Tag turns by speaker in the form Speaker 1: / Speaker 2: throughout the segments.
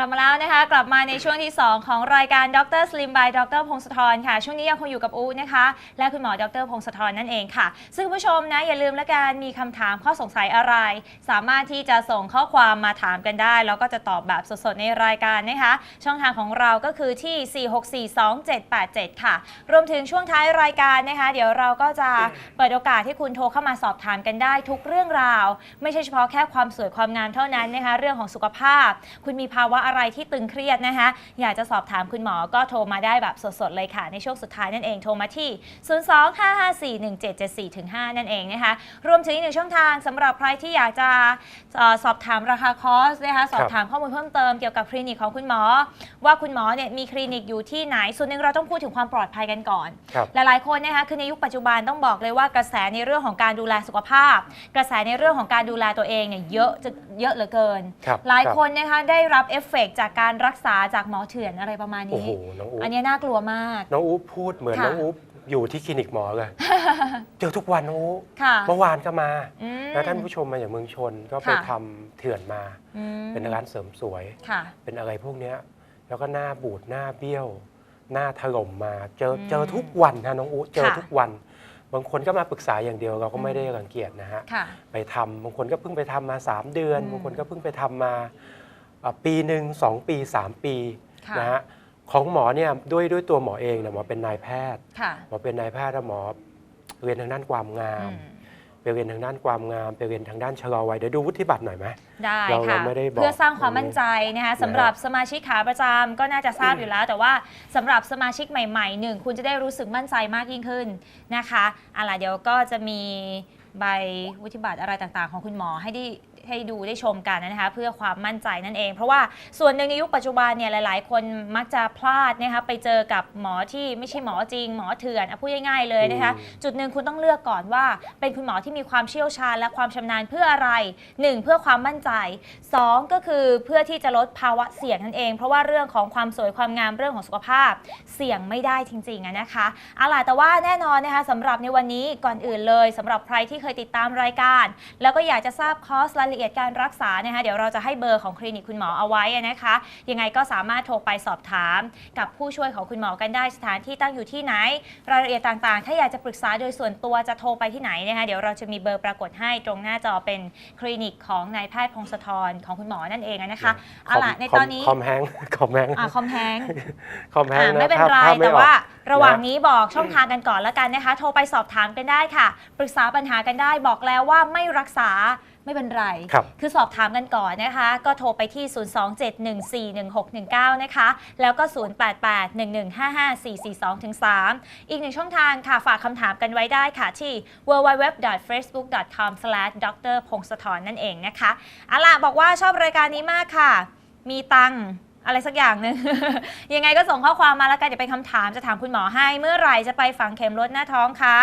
Speaker 1: ลับมาแล้วนะคะ กลับมาในช่วงที่ 2 ของรายการดรสลิมบายดรพงศธรค่ะ ช่วงนี้ยังคงอยู่กับอูนะคะ และคุณหมอดรพงศธรนั่นเองค่ะ ซึ่งผู้ชมนะอย่าลืมละกันมีคำถามข้อสงสัยอะไร สามารถที่จะส่งข้อความมาถามกันได้ แล้วก็จะตอบแบบสดๆในรายการนะคะ ช่องทางของเราก็คือที่ 4642787 ค่ะ รวมถึงช่วงท้ายรายการนะคะ เดี๋ยวเราก็จะเปิดโอกาสให้คุณโทรเข้ามาสอบถามกันได้ ทุกเรื่องราว ไม่ใช่เฉพาะแค่ความสวยความงามเท่านั้นนะคะ เรื่องของสุขภาพ คุณมีภาวะอะไรที่ตึงเครียดนะคะ อยากจะสอบถามคุณหมอก็โทรมาได้แบบสดๆเลยค่ะ ในช่วงสุดท้ายนั่นเองโทรมาที่ 025541774ถึง5นั่นเองนะคะ รวมถึงอีกหนึ่งช่องทางสำหรับใครที่อยากจะเอ่อสอบถามราคาคอร์สนะคะสอบถามข้อมูลเพิ่มเติมเกี่ยวกับคลินิกของคุณหมอ ว่าคุณหมอเนี่ยมีคลินิกอยู่ที่ไหน ส่วนหนึ่งเราต้องพูดถึงความปลอดภัยกันก่อน
Speaker 2: ครับ
Speaker 1: หลายๆคนนะคะคือในยุคปัจจุบันต้องบอกเลยว่ากระแสในเรื่องของการดูแลสุขภาพ กระแสในเรื่องของการดูแลตัวเองเนี่ยเยอะจะเยอะเหลือเกิน
Speaker 2: ครับ
Speaker 1: หลาย
Speaker 2: รับ
Speaker 1: คนนะคะได้รับเอฟเฟกต์จากการรักษาจากหมอเถื่อนอะไรประมาณ
Speaker 2: โอ้
Speaker 1: นี้
Speaker 2: โหน้องอุ๊บ
Speaker 1: อันนี้น่ากลัวมาก
Speaker 2: น้องอุ๊บพูดเหมือน
Speaker 1: ค่ะ
Speaker 2: น้องอุ๊บอยู่ที่คลินิกหมอเลย เจอทุกวันน้องอุ๊บ
Speaker 1: ค่ะ
Speaker 2: เมื่อวานก็มา
Speaker 1: อืม
Speaker 2: แล้วท่านผู้ชมมาจากเมืองชนก็ไป
Speaker 1: ค่ะ
Speaker 2: ทำเถื่อนมา
Speaker 1: อืม
Speaker 2: เป็นร้านเสริมสวย
Speaker 1: ค่ะ
Speaker 2: เป็นอะไรพวกเนี้ย แล้วก็หน้าบูดหน้าเบี้ยว หน้าถล่มมา เจอ
Speaker 1: อืม
Speaker 2: เจอทุกวันนะน้องอุ๊บเจอ
Speaker 1: ค่ะ
Speaker 2: ทุกวัน บางคนก็มาปรึกษาอย่างเดียวเราก็ไม่
Speaker 1: อืม
Speaker 2: ได้รังเกียจนะฮะ
Speaker 1: ค่ะ
Speaker 2: ไปทำบางคนก็เพิ่งไปทำมา 3 เดือน
Speaker 1: อืม
Speaker 2: บางคนก็เพิ่งไปทำมาอะ ปีหนึ่งสองปี3ปี
Speaker 1: ค่ะ
Speaker 2: นะฮะของหมอเนี่ยด้วยด้วยตัวหมอเองเนี่ยหมอเป็นนายแพทย์
Speaker 1: ค่ะ
Speaker 2: หมอเป็นนายแพทย์แล้วหมอเรียนทางด้านความงา
Speaker 1: อื
Speaker 2: ม
Speaker 1: ม
Speaker 2: ไปเรียนทางด้านความงามไปเรียนทางด้านชะลอวัยเดี๋ยวดูวุฒิบัตรหน่อยไหม
Speaker 1: ได้
Speaker 2: เรา
Speaker 1: ค่ะ
Speaker 2: เราไม่ได้บอก
Speaker 1: เพื่อสร้างความมั่นใจนะคะสำหรับสมาชิกขาประจำก็น่าจะทราบอยู่แล้ว แต่ว่าสำหรับสมาชิกใหม่ๆหนึ่งคุณจะได้รู้สึกมั่นใจมากยิ่งขึ้นนะคะเอาล่ะเดี๋ยวก็จะมีใบวุฒิบัตรอะไรต่างๆ ของคุณหมอให้ได้ ให้ดูได้ชมกันนะคะ เพื่อความมั่นใจนั่นเอง เพราะว่าส่วนหนึ่งในยุคปัจจุบันเนี่ยหลาย ๆ คนมักจะพลาดนะคะไปเจอกับหมอที่ไม่ใช่หมอจริง หมอเถื่อนอะพูดง่ายๆเลยนะคะ
Speaker 2: อืม
Speaker 1: จุดหนึ่งคุณต้องเลือกก่อนว่า เป็นคุณหมอที่มีความเชี่ยวชาญและความชำนาญเพื่ออะไร 1. เพื่อความมั่นใจ 2. ก็คือเพื่อที่จะลดภาวะเสี่ยงนั่นเอง เพราะว่าเรื่องของความสวยความงามเรื่องของสุขภาพ เสี่ยงไม่ได้จริงๆอะนะคะเอาล่ะแต่ว่าแน่นอนนะคะสำหรับในวันนี้ก่อนอื่นเลยสำหรับใครที่เคยติดตามรายการ แล้วก็อยากจะทราบคอร์สรายละเอียดการรักษานะคะเดี๋ยวเราจะให้เบอร์ของคลินิกคุณหมอเอาไว้อะนะคะ ยังไงก็สามารถโทรไปสอบถาม กับผู้ช่วยของคุณหมอกันได้สถานที่ตั้งอยู่ที่ไหน รายละเอียดต่างๆ ถ้าอยากจะปรึกษาโดยส่วนตัวจะโทรไปที่ไหนนะคะเดี๋ยวเราจะมีเบอร์ปรากฏให้ตรงหน้าจอเป็นคลินิกของนายแพทย์พงศธรของคุณหมอนั่นเองอะนะคะเอาล่ะในตอนนี้
Speaker 2: คอมแฮงคอมแฮง
Speaker 1: อ่าคอมแพง
Speaker 2: คอมแฮง
Speaker 1: อ่า
Speaker 2: นะ
Speaker 1: ไม่เป็น
Speaker 2: ถ้า
Speaker 1: ไร
Speaker 2: ถ้าไม่
Speaker 1: แต่
Speaker 2: ออก
Speaker 1: ว่าระหว่าง
Speaker 2: นะ
Speaker 1: นี้บอกช่องทางกันก่อนแล้วกันนะคะ โทรไปสอบถามกันได้ค่ะ ปรึกษาปัญหากันได้บอกแล้วว่าไม่รักษา ไม่เป็นไร
Speaker 2: ครับ
Speaker 1: คือสอบถามกันก่อนนะคะ ก็โทรไปที่ 027141619 นะคะ แล้วก็ 0881155442ถึง3อีกหนึ่งช่องทางค่ะ ฝากคำถามกันไว้ได้ค่ะที่ www.facebook.com/dr พงศธรนั่นเองนะคะเอาล่ะบอกว่าชอบรายการนี้มากค่ะ มีตังค์อะไรสักอย่างหนึ่ง ยังไงก็ส่งข้อความมาแล้วกันเดี๋ยวเป็นคำถามจะถามคุณหมอให้ เมื่อไหร่จะไปฝังเข็มลดหน้าท้องคะ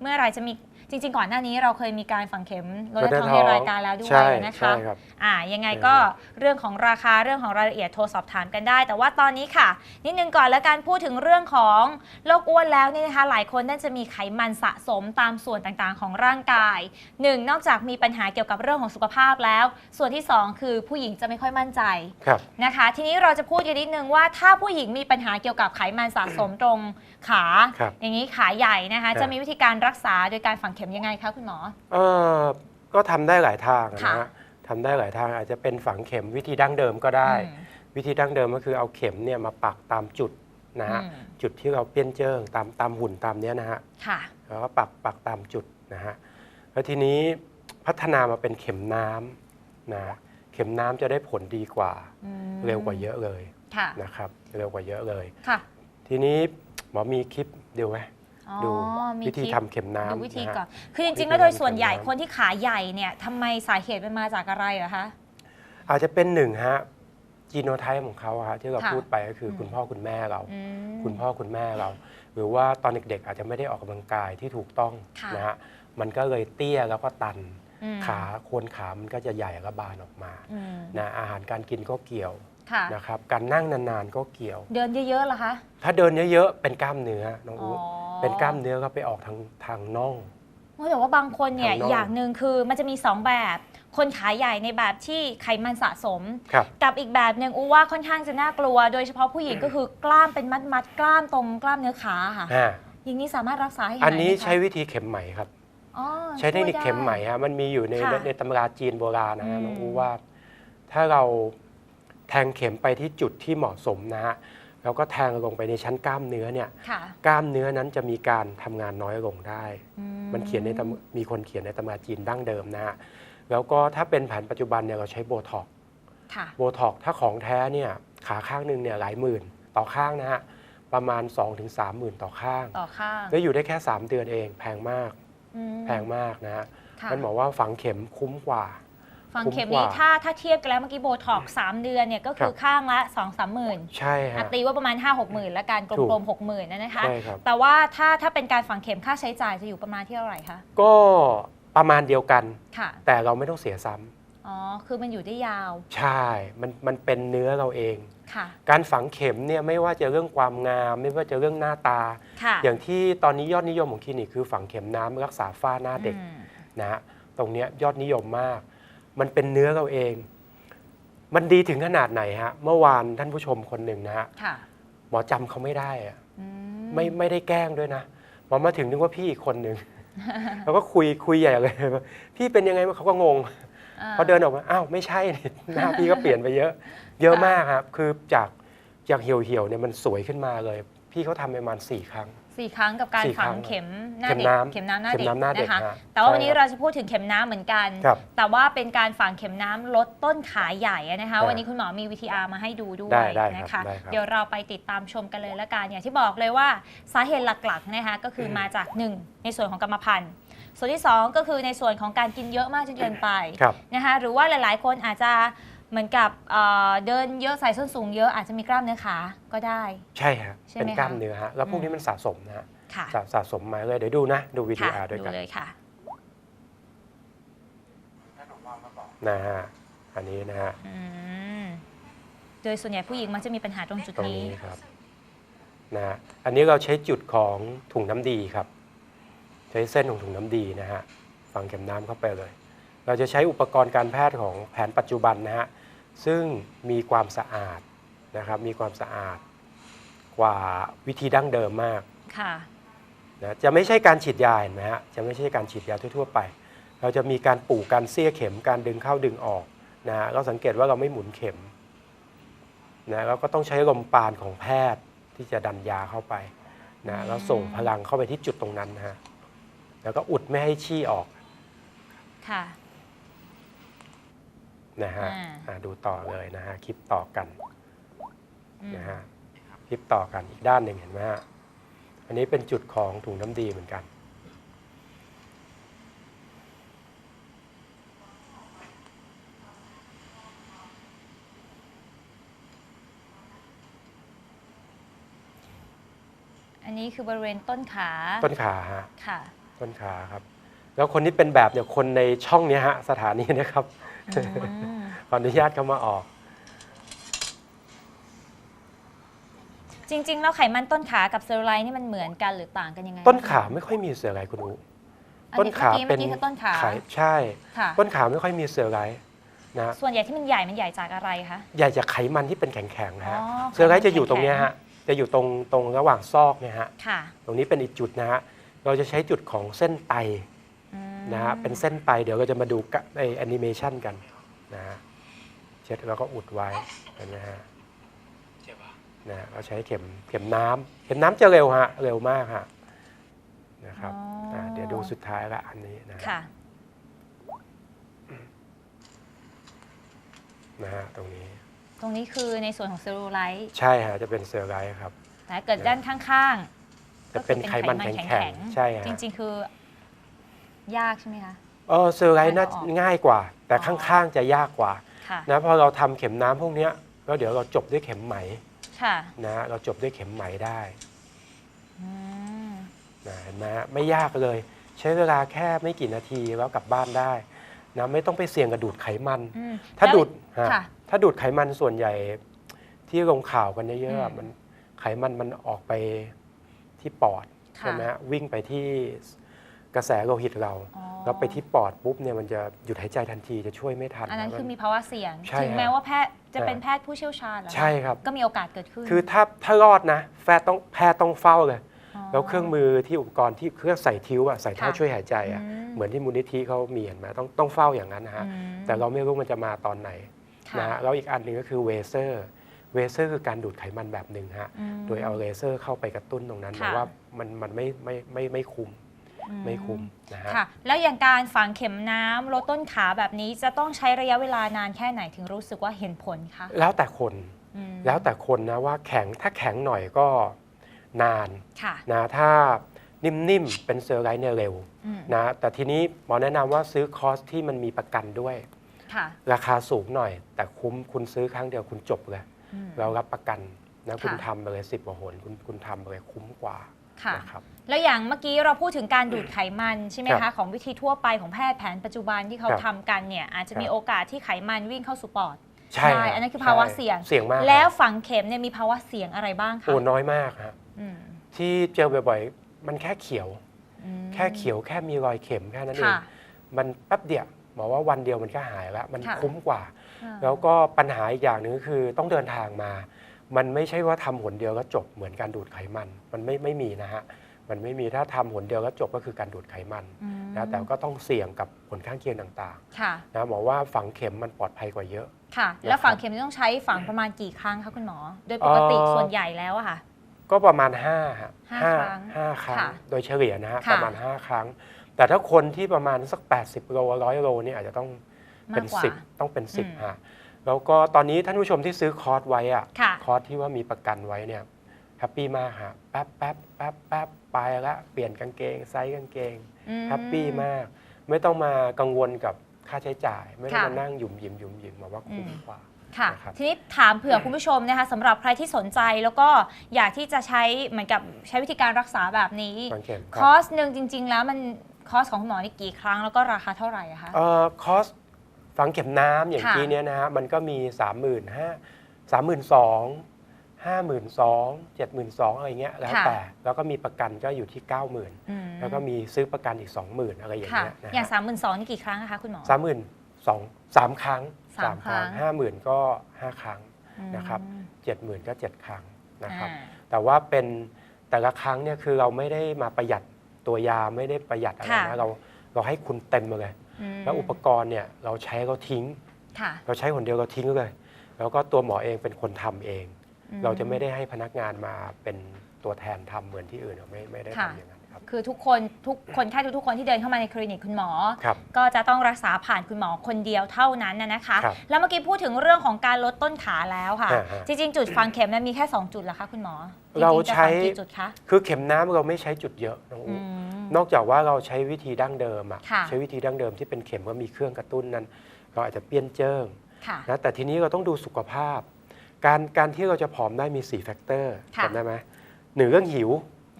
Speaker 1: เมื่อไหร่จะมี จริง ๆ ก่อนหน้านี้เราเคยมีการฝังเข็มลดหน้าท้องในรายการแล้วด้วย
Speaker 2: ใช่
Speaker 1: นะคะ
Speaker 2: ใช่ครับ
Speaker 1: อ่ายังไงก็เรื่องของราคาเรื่องของรายละเอียดโทรสอบถามกันได้ แต่ว่าตอนนี้ค่ะ นิดนึงก่อนแล้วการพูดถึงเรื่องของโรคอ้วนแล้วเนี่ยนะคะหลายคนน่าจะมีไขมันสะสมตามส่วนต่างๆ ของร่างกายหนึ่งนอกจากมีปัญหาเกี่ยวกับเรื่องของสุขภาพแล้ว ส่วนที่สองคือผู้หญิงจะไม่ค่อยมั่นใจ
Speaker 2: ครับ
Speaker 1: นะคะ ทีนี้เราจะพูดกันนิดนึงว่าถ้าผู้หญิงมีปัญหาเกี่ยวกับไขมันสะสมตรงขา
Speaker 2: ครับ
Speaker 1: อย่างนี้ขาใหญ่นะคะ
Speaker 2: ครับ
Speaker 1: จะมีวิธีการรักษาโดยการฝังเข็มยังไงคะคุณหมอ
Speaker 2: เออก็ทำได้หลายทางนะ
Speaker 1: ค่ะ
Speaker 2: ฮะ ทำได้หลายทางอาจจะเป็นฝังเข็มวิธีดั้งเดิมก็ได้
Speaker 1: อืม
Speaker 2: วิธีดั้งเดิมก็คือเอาเข็มเนี่ยมาปักตามจุดนะฮะ
Speaker 1: อืม
Speaker 2: จุดที่เราเปี้ยนเจิ้งตามตามหุ่นตามเนี้ยนะฮะ
Speaker 1: ค่ะ
Speaker 2: แล้วก็ปักปักตามจุดนะฮะแล้วทีนี้พัฒนามาเป็นเข็มน้ำนะเข็มน้ำจะได้ผลดีกว่า
Speaker 1: อืม
Speaker 2: เร็วกว่าเยอะเลย
Speaker 1: ค่ะ
Speaker 2: นะครับเร็วกว่าเยอะเลย
Speaker 1: ค่ะ
Speaker 2: ทีนี้หมอมีคลิปเดียวไหม
Speaker 1: อ๋อ
Speaker 2: ดู
Speaker 1: มี
Speaker 2: วิธี
Speaker 1: คลิป
Speaker 2: ทำเข็มน้ำ
Speaker 1: ดูวิธี
Speaker 2: นะฮะ
Speaker 1: ก่อนคือจ
Speaker 2: วิธี
Speaker 1: ริงๆแล้วโดย
Speaker 2: ทำ
Speaker 1: ส่วนใหญ่
Speaker 2: เข็มน้ำ
Speaker 1: คนที่ขาใหญ่เนี่ยทำไมสาเหตุมันมาจากอะไรเหรอคะ
Speaker 2: อาจจะเป็นหนึ่งฮะจีโนไทป์ของเขาอะฮะที่เรา
Speaker 1: ค่ะ
Speaker 2: พูดไปก็คืออ
Speaker 1: ม
Speaker 2: คุณพ่อคุณแม่เรา
Speaker 1: อืม
Speaker 2: คุณพ่อคุณแม่เรา หรือว่าตอนเด็กๆ อาจจะไม่ได้ออกกำลังกายที่ถูกต้อง
Speaker 1: ค่ะ
Speaker 2: นะฮะมันก็เลยเตี้ยแล้วก็ตัน
Speaker 1: อืม
Speaker 2: ขาโคนขามันก็จะใหญ่และบานออกมา
Speaker 1: อืม
Speaker 2: นะอาหารการกินก็เกี่ยว
Speaker 1: ค่ะ
Speaker 2: นะครับการนั่งนานๆก็เกี่ยว
Speaker 1: เดินเยอะๆเหรอคะ
Speaker 2: ถ้าเดินเยอะๆเป็นกล้ามเนื้อน้อง
Speaker 1: อ๋อ
Speaker 2: อุ๊ เป็นกล้ามเนื้อก็ไปออกทางทางน่อง
Speaker 1: โอ้แต่ว่าบางคนเนี่ย
Speaker 2: ข้างนอก
Speaker 1: อย่างหนึ่งคือมันจะมี 2 แบบ คนขาใหญ่ในแบบที่ไขมันสะสม
Speaker 2: ครับ
Speaker 1: กับอีกแบบหนึ่งอูว่าค่อนข้างจะน่ากลัว โดยเฉพาะผู้หญิงก็คือกล้ามเป็นมัดมัดๆกล้ามตรงกล้ามเนื้อขาค่ะ
Speaker 2: อ่า
Speaker 1: อย่างนี้สามารถรักษาให้หาย
Speaker 2: อันนี้
Speaker 1: ไหมคะ
Speaker 2: ใช้วิธีเข็มไหมครับ
Speaker 1: อ๋อ
Speaker 2: ใช้เทคนิค
Speaker 1: ช่วยด้
Speaker 2: เข็มไหมฮะมันมีอยู่ใน
Speaker 1: ค่ะ
Speaker 2: ในตำราจีนโบราณนะฮะ
Speaker 1: อืม
Speaker 2: น้องอูว่า ถ้าเราแทงเข็มไปที่จุดที่เหมาะสมนะฮะ แล้วก็แทงลงไปในชั้นกล้ามเนื้อเนี่ย
Speaker 1: ค่ะ
Speaker 2: กล้ามเนื้อนั้นจะมีการทำงานน้อยลงได้
Speaker 1: อื
Speaker 2: มันเขียนในตำมีคนเขียนในตำราจีนดั้งเดิมนะฮะแล้วก็ถ้าเป็นแผนปัจจุบันเนี่ยเราใช้โบท็อกซ์
Speaker 1: ค่ะ
Speaker 2: โบท็อกซ์ถ้าของแท้เนี่ยขาข้างหนึ่งเนี่ยหลายหมื่นต่อข้างนะฮะประมาณ 2-3หมื่นต่อข้าง
Speaker 1: ต่อข้าง
Speaker 2: แล้วอยู่ได้แค่ 3 เดือนเองแพงมาก
Speaker 1: อืม
Speaker 2: แพงมากนะฮะ
Speaker 1: ค่ะ
Speaker 2: มันบอกว่าฝังเข็มคุ้มกว่า
Speaker 1: ฟัง
Speaker 2: คุ้ม
Speaker 1: เข็ม
Speaker 2: กว่า
Speaker 1: นี้ถ้าถ้าเทียบกันแล้วเมื่อกี้โบท็อกซ์สามเดือนเนี่ยก็คือ
Speaker 2: ครับ
Speaker 1: ข้างละ2องสามหมื่น
Speaker 2: ใช่ฮะ
Speaker 1: ตีว่าประมาณ 5 6 หมื่นและการก
Speaker 2: ถูก
Speaker 1: ลมๆหกหมื่นนะคะ
Speaker 2: ใช่ครับ
Speaker 1: แต่ว่าถ้าถ้าเป็นการฝังเข็มค่าใช้จ่ายจะอยู่ประมาณที่เท่าไหร่คะ
Speaker 2: ก็ประมาณเดียวกัน
Speaker 1: ค่ะ
Speaker 2: แต่เราไม่ต้องเสียซ้ำ
Speaker 1: อ๋อ คือมันอยู่ได้ยาว
Speaker 2: ใช่ มันมันเป็นเนื้อเราเอง
Speaker 1: ค่ะ
Speaker 2: การฝังเข็มเนี่ยไม่ว่าจะเรื่องความงาม ไม่ว่าจะเรื่องหน้าตา
Speaker 1: ค่ะ
Speaker 2: อย่างที่ตอนนี้ยอดนิยมของคลินิกคือฝังเข็มน้ำรักษาฝ้าหน้าเด็ก
Speaker 1: อืม
Speaker 2: นะฮะตรงเนี้ยยอดนิยมมาก มันเป็นเนื้อเราเอง มันดีถึงขนาดไหนฮะ เมื่อวานท่านผู้ชมคนหนึ่งนะฮะ
Speaker 1: ค่ะ
Speaker 2: หมอจำเขาไม่ได้อะ
Speaker 1: อื
Speaker 2: ไม่ไม่ได้แกล้งด้วยนะหมอมาถึงนึกว่าพี่อีกคนหนึ่งแล้วก็คุยคุยใหญ่เลย พี่เป็นยังไงเขาก็งงาพอเดินออกมาอ้าวไม่ใช่นี่หน้าพี่ก็เปลี่ยนไปเยอะ เยอะมากครับ คือจากจากเหี่ยวเหี่ยวๆเนี่ยมันสวยขึ้นมาเลย พี่เขาทำประมาณสี่ครั้ง
Speaker 1: สี่ครั้งกับการ
Speaker 2: สี่
Speaker 1: ฝั
Speaker 2: ครั้
Speaker 1: ง
Speaker 2: ง
Speaker 1: เข็มหน้า
Speaker 2: เข็ม
Speaker 1: เด็ก
Speaker 2: น้ำ
Speaker 1: เข็มน้ำหน้า
Speaker 2: เข็ม
Speaker 1: เด็ก
Speaker 2: น้ำหน้าเด็ก
Speaker 1: นะคะ
Speaker 2: ฮะ
Speaker 1: แต่ว่า
Speaker 2: ใช่
Speaker 1: วันนี้
Speaker 2: ครับ
Speaker 1: เราจะพูดถึงเข็มน้ำเหมือนกัน
Speaker 2: ครับ
Speaker 1: แต่ว่าเป็นการฝังเข็มน้ำลดต้นขาใหญ่อะนะคะ
Speaker 2: ได้
Speaker 1: วันนี้คุณหมอมีวิธีอาร์มาให้ดูด้ว
Speaker 2: ได้
Speaker 1: ย
Speaker 2: ได้
Speaker 1: นะ
Speaker 2: ครั
Speaker 1: คะ
Speaker 2: บได้ครับ
Speaker 1: เดี๋ยวเราไปติดตามชมกันเลยละกันอย่างที่บอกเลยว่าสาเหตุหลักๆนะคะก็คือมาจากหนึ่งในส่วนของกรรมพันธุ์ ส่วนที่สองก็คือในส่วนของการกินเยอะมากจนเกินไป
Speaker 2: ครับ
Speaker 1: นะคะหรือว่าหลาย ๆ คนอาจจะ เหมือนกับเอ่อเดินเยอะใส่ส้นสูงเยอะอาจจะมีกล้ามเนื้อขาก็ได้
Speaker 2: ใช่ฮะ
Speaker 1: ใช่ไหม
Speaker 2: เป็นกล้ามเนื้อฮะแล้วพวกนี้
Speaker 1: อืม
Speaker 2: มันสะสมนะฮะ
Speaker 1: ค่ะ
Speaker 2: สะสะสมมาเลยเดี๋ยวดูนะ ดูวิดี
Speaker 1: ค่ะ
Speaker 2: อาร์ด้วย
Speaker 1: ดู
Speaker 2: กัน
Speaker 1: เลยค่ะ
Speaker 2: นะฮะอันนี้นะฮะ
Speaker 1: อืมโดยส่วนใหญ่ผู้หญิงมักจะมีปัญหาตรงจุด
Speaker 2: ตรง
Speaker 1: นี้
Speaker 2: นี้ครับนะฮะอันนี้เราใช้จุดของถุงน้ำดีครับ ใช้เส้นของถุงน้ำดีนะฮะฝังเข็มน้ำเข้าไปเลย เราจะใช้อุปกรณ์การแพทย์ของแผนปัจจุบันนะฮะซึ่งมีความสะอาดนะครับมีความสะอาดกว่าวิธีดั้งเดิมมาก
Speaker 1: ค่ะ
Speaker 2: นะจะไม่ใช่การฉีดยาเห็นไหมฮะจะไม่ใช่การฉีดยาทั่วๆไป เราจะมีการปูการเสี้ยเข็มการดึงเข้าดึงออกนะฮะเราสังเกตว่าเราไม่หมุนเข็มนะแล้วก็ต้องใช้ลมปานของแพทย์ที่จะดันยาเข้าไปนะแล้วส่งพลังเข้าไปที่จุดตรงนั้นนะฮะแล้วก็อุดไม่ให้ชี่ออก
Speaker 1: ค่ะ
Speaker 2: นะฮะ
Speaker 1: อ่า
Speaker 2: อ่าดูต่อเลยนะฮะคลิปต่อกัน
Speaker 1: อืม
Speaker 2: นะฮะคลิปต่อกันอีกด้านหนึ่งเห็นไหมฮะอันนี้เป็นจุดของถุงน้ำดีเหมือนกัน
Speaker 1: อันนี้คือบริเวณต้นขา
Speaker 2: ต้นขาฮะ
Speaker 1: ค่ะ
Speaker 2: ต้นขาครับ แล้วคนที่เป็นแบบเนี่ยคนในช่องเนี้ยฮะสถานีนะครับ
Speaker 1: อืม
Speaker 2: ขออนุญาตเข้ามาออก
Speaker 1: จริง ๆ แล้วไขมันต้นขากับเซลลูไลท์นี่มันเหมือนกันหรือต่างกันยังไง
Speaker 2: ต้นขาไม่ค่อยมีเสือไรคุณอู
Speaker 1: อัน
Speaker 2: ต้น
Speaker 1: นี้
Speaker 2: ขา
Speaker 1: เมื่อกี้
Speaker 2: เป็
Speaker 1: เมื่อกี้คือต้นขา
Speaker 2: ไขใช่
Speaker 1: ค่ะ
Speaker 2: ต้นขาไม่ค่อยมีเสือไรนะ
Speaker 1: ส่วนใหญ่ที่มันใหญ่ มันใหญ่จากอะไรคะ
Speaker 2: ใหญ่จากไขมันที่เป็นแข็งๆนะฮะ
Speaker 1: อ๋อ
Speaker 2: เสือไรจะอยู่ตรง
Speaker 1: แข็งๆ
Speaker 2: เนี้ยฮะ จะอยู่ตรงตรงระหว่างซอกเนี่ยฮะ
Speaker 1: ค่ะ
Speaker 2: ตรงนี้เป็นอีกจุดนะฮะ เราจะใช้จุดของเส้นไต
Speaker 1: อืม
Speaker 2: นะฮะเป็นเส้นไตเดี๋ยวเราจะมาดูกะในแอนิเมชันกันนะฮะเช็ดแล้วก็อุดไว้เห็นไหมฮะนะฮะเราใช้เข็มเข็มน้ำเข็มน้ำจะเร็วฮะเร็วมากฮะนะครับ
Speaker 1: อ๋ออ่า
Speaker 2: เดี๋ยวดูสุดท้ายละอันนี้นะฮะ
Speaker 1: ค่ะ
Speaker 2: นะฮะตรงนี้
Speaker 1: ตรงนี้คือในส่วนของเซลลูไลท์
Speaker 2: ใช่ฮะจะเป็นเซอร์ไลท์ครับ
Speaker 1: แต่ถ้าเกิดด้านข้างๆ
Speaker 2: จะเป็นไขมันแข็งๆใช่ฮะ
Speaker 1: จริงๆ คือ ยากใช่ไหมคะ
Speaker 2: เออเซอร์ไลท์น่า
Speaker 1: เอาออก
Speaker 2: ง่ายกว่า แต่
Speaker 1: อ๋อ
Speaker 2: ข้างๆจะยากกว่า
Speaker 1: ค่ะ
Speaker 2: นะพอเราทำเข็มน้ำพวกเนี้ยแล้วเดี๋ยวเราจบด้วยเข็มไหม
Speaker 1: ค่ะ
Speaker 2: นะฮะเราจบด้วยเข็มไหมได้
Speaker 1: อืม
Speaker 2: นะเห็นไหมฮะไม่ยากเลย ใช้เวลาแค่ไม่กี่นาทีแล้วกลับบ้านได้นะไม่ต้องไปเสี่ยงกับดูดไขมัน
Speaker 1: อืม
Speaker 2: ถ้า
Speaker 1: แล้ว
Speaker 2: ดูดฮะ
Speaker 1: ค่ะ
Speaker 2: ถ้าดูดไขมันส่วนใหญ่ที่ลงข่าวกันเย
Speaker 1: อื
Speaker 2: อะ
Speaker 1: ม
Speaker 2: ๆมันไขมันมันออกไปที่ปอด
Speaker 1: ค่ะ
Speaker 2: ใช่ไหมฮะวิ่งไปที่ กระแสโลหิตเรา
Speaker 1: อ๋อ
Speaker 2: แล้วไปที่ปอดปุ๊บเนี่ยมันจะหยุดหายใจทันทีจะช่วยไม่ทัน
Speaker 1: อันนั้น
Speaker 2: นะ
Speaker 1: คือ
Speaker 2: มั
Speaker 1: มีภาวะเสี่ยง
Speaker 2: ใช่
Speaker 1: ถึงแม้
Speaker 2: ฮะ
Speaker 1: ว่าแพทย์จะ
Speaker 2: ใช่
Speaker 1: เป็นแพทย์ผู้เชี่ยวชาญเหรอคะ
Speaker 2: ใช่ครับ
Speaker 1: ก็มีโอกาสเกิดขึ้น
Speaker 2: คือถ้าถ้ารอดนะแพทย์ต้องแพทย์ต้องเฝ้าเลย
Speaker 1: อ๋อ
Speaker 2: แล้วเครื่องมือที่อุปกรณ์ที่เครื่องใส่ทิวอะใส่ท่อ
Speaker 1: ค่ะ
Speaker 2: ช่วยหายใจอะ
Speaker 1: อืม
Speaker 2: เหมือนที่มูลนิธิเขามีเห็นไหมต้องต้องเฝ้าอย่างนั้นนะฮะ
Speaker 1: อืม
Speaker 2: แต่เราไม่รู้มันจะมาตอนไหน
Speaker 1: ค่ะ
Speaker 2: นะฮะแล้วอีกอันหนึ่งก็คือเวเซอร์เวเซอร์คือการดูดไขมันแบบหนึ่งฮะ
Speaker 1: อืม
Speaker 2: โดยเอาเลเซอร์เข้าไปกระตุ้นตรงนั้น
Speaker 1: ค่ะ
Speaker 2: แต่ว่ามันมันไม่ไม่ไม่ไม่คุ้ม
Speaker 1: อื
Speaker 2: ไม่คุ้มนะฮะ
Speaker 1: ค่ะแล้วอย่างการฝังเข็มน้ำลดต้นขาแบบนี้จะต้องใช้ระยะเวลานานแค่ไหนถึงรู้สึกว่าเห็นผลคะ
Speaker 2: แล้วแต่คน
Speaker 1: อืม
Speaker 2: แล้วแต่คนนะว่าแข็งถ้าแข็งหน่อยก็นาน
Speaker 1: ค่ะ
Speaker 2: นะถ้านิ่มๆ เป็นเซอร์ไลท์เนี่ยเร็ว
Speaker 1: อืม
Speaker 2: นะแต่ทีนี้หมอแนะนำว่าซื้อคอร์สที่มันมีประกันด้วย
Speaker 1: ค่ะ
Speaker 2: ราคาสูงหน่อย แต่คุ้มคุณซื้อครั้งเดียวคุณจบเลย
Speaker 1: อืม
Speaker 2: เรารับประกันนะคุณ
Speaker 1: ค่ะ
Speaker 2: ทำไปเลยสิบกว่าหนคุณคุณทำไปเลยคุ้มกว่า
Speaker 1: ค่ะ
Speaker 2: นะครับ
Speaker 1: แล้วอย่างเมื่อกี้เราพูดถึงการดูดไขมันใช่ไหม
Speaker 2: ครั
Speaker 1: คะ
Speaker 2: บ
Speaker 1: ของวิธีทั่วไปของแพทย์แผนปัจจุบันที่เขา
Speaker 2: ครับ
Speaker 1: ทำกันเนี่ยอาจจะมี
Speaker 2: ครับ
Speaker 1: โอกาสที่ไขมันวิ่งเข้าสู่ปอด
Speaker 2: ใช่
Speaker 1: ใช่
Speaker 2: รับ
Speaker 1: อันนั้นคือภาวะ
Speaker 2: ใช่
Speaker 1: เสี่ยง
Speaker 2: เสี่ยงมาก
Speaker 1: แล้ว
Speaker 2: ครับ
Speaker 1: ฝังเข็มเนี่ยมีภาวะเสี่ยงอะไรบ้างคะ
Speaker 2: โอ้น้อยมากฮะ
Speaker 1: อืม
Speaker 2: ที่เจอบ่อยๆ มันแค่เขียว
Speaker 1: อืม
Speaker 2: แค่เขียวแค่มีรอยเข็มแค่นั้นเอง
Speaker 1: ค่ะ
Speaker 2: มันแป๊บเดียวหมอว่าวันเดียวมันก็หายแล้ว มัน
Speaker 1: ค่ะ
Speaker 2: คุ้มกว่า
Speaker 1: อ่า
Speaker 2: แล้วก็ปัญหาอีกอย่างหนึ่งก็คือต้องเดินทางมา มันไม่ใช่ว่าทำหนเดียวก็จบเหมือนการดูดไขมัน มันไม่ไม่มีนะฮะมันไม่มีถ้าทำหนเดียวก็จบก็คือการดูดไขมัน
Speaker 1: อืม
Speaker 2: นะแต่ก็ต้องเสี่ยงกับผลข้างเคียงต่าง
Speaker 1: ค่ะ
Speaker 2: ๆนะหมอว่าฝังเข็มมันปลอดภัยกว่าเยอะ
Speaker 1: ค่ะ แล้วฝังเข็มนี่ต้องใช้ฝังประมาณกี่ครั้งคะคุณหมอ โดยปกติ
Speaker 2: เอ่อ
Speaker 1: ส่วนใหญ่แล้วอะค่ะ
Speaker 2: ก็ประมาณ5ฮะ
Speaker 1: ห้าครั้ง
Speaker 2: ห้าครั้ง
Speaker 1: ค่ะ
Speaker 2: โดยเฉลี่ยนะฮะ
Speaker 1: ค่ะ
Speaker 2: ประมาณ 5 ครั้ง แต่ถ้าคนที่ประมาณสัก 80โลร้อยโลนี่อาจจะต้องเป็น
Speaker 1: มากกว่า
Speaker 2: 10 ต้องเป็น
Speaker 1: อืม
Speaker 2: 10ฮะ แล้วก็ตอนนี้ท่านผู้ชมที่ซื้อคอร์สไว้อะ
Speaker 1: ค่ะ
Speaker 2: คอร์สที่ว่ามีประกันไว้เนี่ยแฮปปี้มากฮะแป๊บแป๊บแป๊บแป๊บไปละเปลี่ยนกางเกงไซส์กางเกง
Speaker 1: อืม
Speaker 2: แฮปปี้มาก ไม่ต้องมากังวลกับค่าใช้จ่าย ไม่ต้อง
Speaker 1: ค่ะ
Speaker 2: มานั่งหยุ่มหยิมหยุ่มหยิมมาว่าคุ้ม
Speaker 1: อืม
Speaker 2: กว่า
Speaker 1: ค่ะ
Speaker 2: นะครับ
Speaker 1: ทีนี้ถามเผื่อคุณผู้ชมนะคะสำหรับใครที่สนใจแล้วก็อยากที่จะใช้เหมือนกับใช้วิธีการรักษาแบบนี้
Speaker 2: ฝังเข็มค
Speaker 1: ครับอร์สหนึ่งจริง ๆ แล้วมันคอร์สของคุณหมอนี่กี่ครั้งแล้วก็ราคาเท่าไหร่อะคะ
Speaker 2: เอ่อคอส ฝังเข็มน้ำอย่าง
Speaker 1: ค่ะ
Speaker 2: ที่เนี้ยนะฮะมันก็มี 3 5 0 0 0 3 2 0 0 0 52,000 72,000อะไรเงี้ยแล้วแต่แล้วก็มีประกันก็อยู่ที่ 90,000
Speaker 1: อืม
Speaker 2: แล้วก็มีซื้อประกันอีก 20,000 อะไรอย่าง
Speaker 1: ค่ะ
Speaker 2: เงี้ยนะ
Speaker 1: อย่าง
Speaker 2: ฮะ
Speaker 1: สามหมื่นสองนี่กี่ครั้งนะคะคุณหมอ
Speaker 2: สามหมื่นสองสามครั้ง
Speaker 1: สามครั้ง
Speaker 2: ห้าหมื่นก็ห้าครั้ง
Speaker 1: อืม
Speaker 2: นะครับเจ็ดหมื่นก็เจ็ดครั้งนะครับ
Speaker 1: อ่า
Speaker 2: แต่ว่าเป็นแต่ละครั้งเนี่ยคือเราไม่ได้มาประหยัดตัวยาไม่ได้ประหยัดอะไร
Speaker 1: ค่ะ
Speaker 2: นะเราเราให้คุณเต็มมาเลย
Speaker 1: ม
Speaker 2: แล้วอุปกรณ์เนี่ยเราใช้เราทิ้ง
Speaker 1: ค่ะ
Speaker 2: เราใช้คนเดียวเราทิ้งเลย แล้วก็ตัวหมอเองเป็นคนทำเอง
Speaker 1: อื
Speaker 2: เราจะไม่ได้ให้พนักงานมาเป็นตัวแทนทำเหมือนที่อื่นเราไม่ไม่ได้
Speaker 1: ค่ะ
Speaker 2: ทำอย่างนั้นครับ
Speaker 1: คือทุกคนทุกคนแค่ทุกๆคนที่เดินเข้ามาในคลินิกคุณหมอ
Speaker 2: ครับ
Speaker 1: ก็จะต้องรักษาผ่านคุณหมอคนเดียวเท่านั้นนะนะคะ
Speaker 2: ครับ
Speaker 1: แล้วเมื่อกี้พูดถึงเรื่องของการลดต้นขาแล้วค่ะ
Speaker 2: อ่าฮะ
Speaker 1: จริง ๆ จุดฝังเข็มนั้นมีแค่ 2 จุดเหรอคะคุณหมอจงๆ
Speaker 2: เรา
Speaker 1: จะ
Speaker 2: ใช้
Speaker 1: ฝังกี่จุดคะ
Speaker 2: คือเข็มน้ำเราไม่ใช้จุดเยอะน้อง
Speaker 1: อื
Speaker 2: อู
Speaker 1: ม
Speaker 2: นอกจากว่าเราใช้วิธีดั้งเดิมอะ
Speaker 1: ค่ะ
Speaker 2: ใช้วิธีดั้งเดิมที่เป็นเข็มว่ามีเครื่องกระตุ้นนั้น เราอาจจะเปี้ยนเจิ้ง
Speaker 1: ค่ะ
Speaker 2: นะแต่ทีนี้เราต้องดูสุขภาพ การการที่เราจะผอมได้มี 4 แฟกเตอร์
Speaker 1: ค่ะ
Speaker 2: จำได้ไหมหนึ่งเรื่องหิว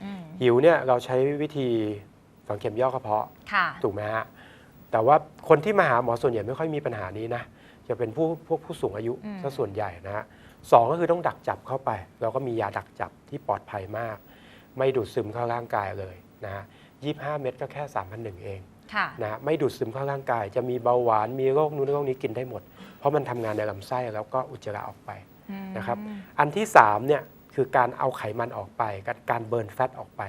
Speaker 1: อืม
Speaker 2: หิวเนี่ยเราใช้วิธีฝังเข็มย่อกระเพาะ
Speaker 1: ค่ะ
Speaker 2: ถูกไหมฮะ แต่ว่าคนที่มาหาหมอส่วนใหญ่ไม่ค่อยมีปัญหานี้นะ จะเป็นผู้พวกผู้สูงอายุ
Speaker 1: อืม
Speaker 2: ซะส่วนใหญ่นะฮะสองก็คือต้องดักจับเข้าไป เราก็มียาดักจับที่ปลอดภัยมาก ไม่ดูดซึมเข้าร่างกายเลยนะฮะ ยี่ห้าเม็ดก็แค่ 3 0 0เอง
Speaker 1: ค่ะ
Speaker 2: นะฮะไม่ดูดซึมเข้าร่างกาย จะมีเบาหวานมีโรคนู้นโรคนี้กินได้หมด เพราะมันทำงานในลำไส้แล้วก็อุจจาระออกไป
Speaker 1: อืม
Speaker 2: นะครับอันที่3เนี่ยคือการเอาไขมันออกไปการการเบิร์นแฟตออกไป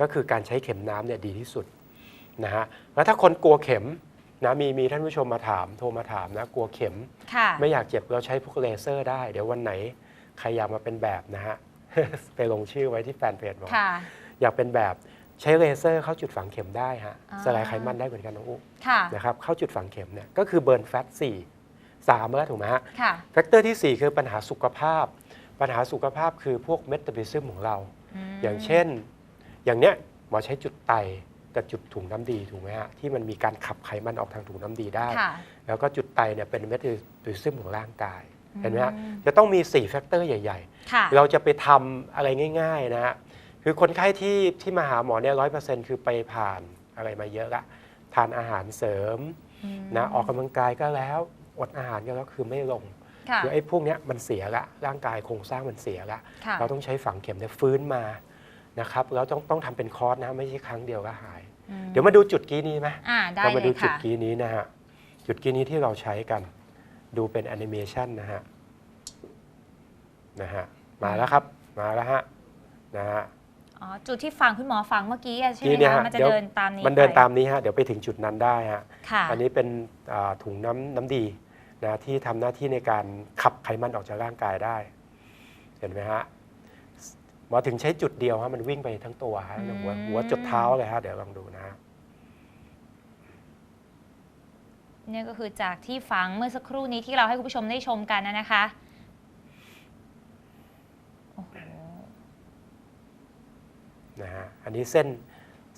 Speaker 2: ก็คือการใช้เข็มน้ำเนี่ยดีที่สุดนะฮะแล้วถ้าคนกลัวเข็มนะมีมีท่านผู้ชมมาถามโทรมาถามนะกลัวเข็ม
Speaker 1: ค่ะ
Speaker 2: ไม่อยากเจ็บเราใช้พวกเลเซอร์ได้ เดี๋ยววันไหนใครอยากมาเป็นแบบนะฮะไปลงชื่อไว้ที่แฟนเพจบอก
Speaker 1: ค่ะ
Speaker 2: อยากเป็นแบบ ใช้เลเซอร์เข้าจุดฝังเข็มได้ฮะ
Speaker 1: อ่า
Speaker 2: สลายไขมันได้เหมือนกันน้องอุ๊
Speaker 1: ค่ะ
Speaker 2: นะครับเข้าจุดฝังเข็มเนี่ยก็คือเบิร์นแฟตสี่สามแล้วถูกไหมฮะ
Speaker 1: ค่ะ
Speaker 2: แฟกเตอร์ทีสี่ 4 คือปัญหาสุขภาพ ปัญหาสุขภาพคือพวกเมตาบอลิซึมของเรา
Speaker 1: ม
Speaker 2: อย่างเช่น อย่างเนี้ยหมอใช้จุดไตกับจุดถุงน้ำดีถูกไหมฮะที่มันมีการขับไขมันออกทางถุงน้ำดีได้
Speaker 1: ค่ะ
Speaker 2: แล้วก็จุดไตเนี่ยเป็นเมตาบอลิซึมของร่างกายเห็นไหมฮะ
Speaker 1: อืม
Speaker 2: จะต้องมี 4 แฟกเตอร์ใหญ่
Speaker 1: ค่ะ
Speaker 2: ๆเราจะไปทำอะไรง่าย ๆ นะฮะ คือคนไข้ที่ที่มาหาหมอเนี่ยร้อยเปอร์เซ็นต์คือไปผ่านอะไรมาเยอะละทานอาหารเสริม
Speaker 1: ม
Speaker 2: นะออกกำลังกายก็แล้วอดอาหารก็แล้วคือไม่ลง
Speaker 1: ค่ะ
Speaker 2: คือไอ้พวกเนี้ยมันเสียละร่างกายโครงสร้างมันเสียละ
Speaker 1: ค่ะ
Speaker 2: เราต้องใช้ฝังเข็มเนี่ยฟื้นมานะครับแล้วต้องต้องทำเป็นคอร์สนะไม่ใช่ครั้งเดียวก็หาย
Speaker 1: อืม
Speaker 2: เดี๋ยวมาดูจุดกี้นี้ไหม
Speaker 1: อ่าได้
Speaker 2: เรามา
Speaker 1: เล
Speaker 2: ดู
Speaker 1: ย
Speaker 2: จุด
Speaker 1: ค่ะ
Speaker 2: กี้นี้นะฮะจุดกี้นี้ที่เราใช้กันดูเป็นแอนิเมชันนะฮะนะฮะมาแล้วครับมาแล้วฮะนะฮะ
Speaker 1: อ๋อจุดที่ฟังคุณหมอฟังเมื่อกี้อะใช่ไห
Speaker 2: ที่
Speaker 1: ม
Speaker 2: เนี่ย
Speaker 1: คะ
Speaker 2: ฮะ
Speaker 1: มันจะ
Speaker 2: เดี๋ยว
Speaker 1: เดินตามนี้
Speaker 2: มันเดิน
Speaker 1: ไป
Speaker 2: ตามนี้ฮะเดี๋ยวไปถึงจุดนั้นได้ฮะ
Speaker 1: ค่ะ
Speaker 2: อันนี้เป็นอ่าถุงน้ำน้ำดีนะที่ทำหน้าที่ในการขับไขมันออกจากร่างกายได้ เห็นไหมฮะหมอถึงใช้จุดเดียวฮะมันวิ่งไปทั้งตัวฮะหัวหัวจดเท้าเลยฮะเดี๋ยวลองดูนะฮะ
Speaker 1: เนี่ยก็คือจากที่ฟังเมื่อสักครู่นี้ที่เราให้คุณผู้ชมได้ชมกันนะนะคะโอ้โห
Speaker 2: นะฮะอันนี้เส้น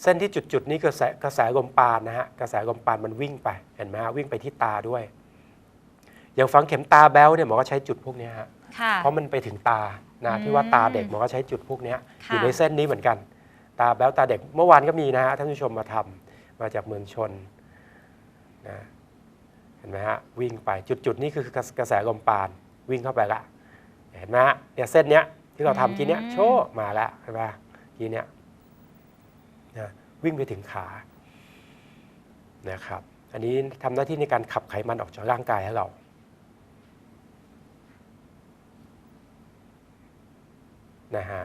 Speaker 2: เส้นที่จุดจุดๆนี้กระแสกระแสลมปานนะฮะกระแสลมปานมันวิ่งไปเห็นไหมฮะวิ่งไปที่ตาด้วยอย่างฝังเข็มตาแบ้วเนี่ยหมอก็ใช้จุดพวกเนี้ยฮะ
Speaker 1: ค่ะ
Speaker 2: เพราะมันไปถึงตานะ
Speaker 1: อืม
Speaker 2: ที่ว่าตาเด็กหมอก็ใช้จุดพวกเนี้ย
Speaker 1: ค่ะ
Speaker 2: อยู่ในเส้นนี้เหมือนกัน ตาแบ้วตาเด็กเมื่อวานก็มีนะฮะท่านผู้ชมมาทำมาจากเมืองชนนะเห็นไหมฮะวิ่งไปจุดจุดๆนี้คือกระกระแสลมปานวิ่งเข้าไปละเห็นไหมฮะเนี่ยเส้นเนี้ยที่เราทำทีเนี้ยโชว์มาแล้วเห็นไหม ทีเนี้ยนะวิ่งไปถึงขานะครับ อันนี้ทำหน้าที่ในการขับไขมันออกจากร่างกายให้เรานะฮะ